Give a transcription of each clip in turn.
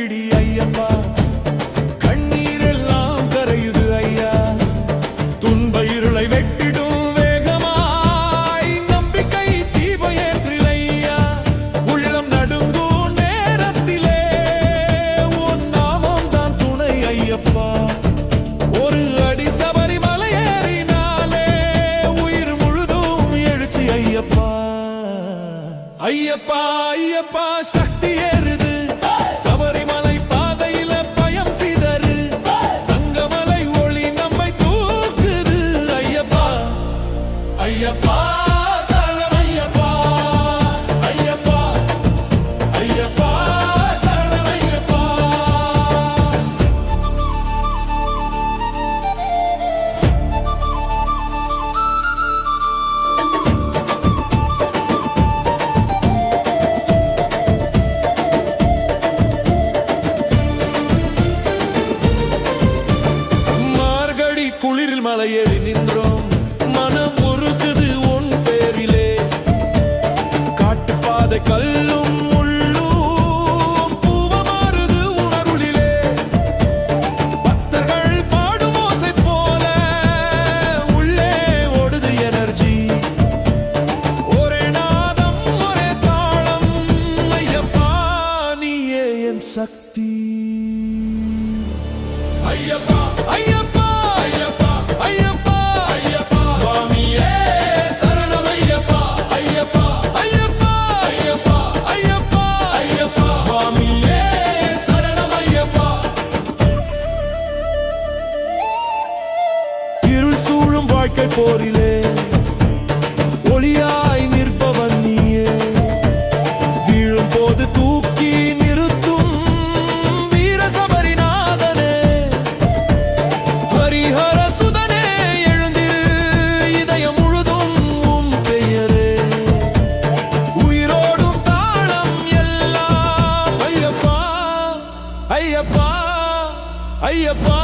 பிடி ஐயப்பா. கண்ணீரெல்லாம் கரையுது ஐயா. துன்ப இருளை வெட்டிடும் வேகமாய். நம்பிக்கை தீப ஏற்றிலையா உள்ளம் நடுங்கும் நேரத்திலே உன் நாமம் தான் துணை ஐயப்பா. ஒரு அடி சபரிமலை ஏறினாலே உயிர் முழுதும் எழுச்சி ஐயப்பா. ஐயப்பா ஐயப்பா சக்தி மலையேறி நின்றோம். மனம் முறுக்குது உன் பேரிலே. காட்டுப்பாதை கல்லும் சக்தி. ஐயப்பா ஐயா. வாழ்க்கை போரிலே ஒளியாய் நிற்பவன் நீயே. வீழும் போது தூக்கி நிறுத்தும் வீரசபரிநாதனே ஹரிஹர சுதனே எழுந்திரு இதயம் முழுதும் உம் பெயரே. உயிரோடும் தாளம் எல்லாம் ஐயப்பா ஐயப்பா ஐயப்பா.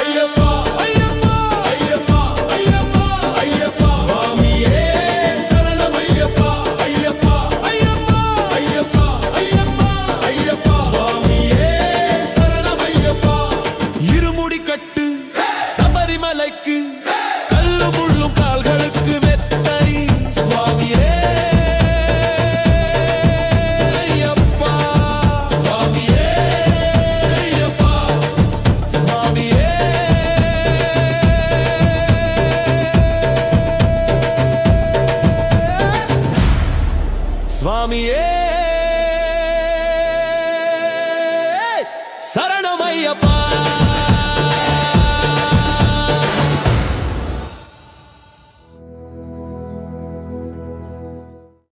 ஐயப்பா. வேலைக்கு கல்லு முள்ளும் கால்களுக்கு மெத்தனி சுவாமியே.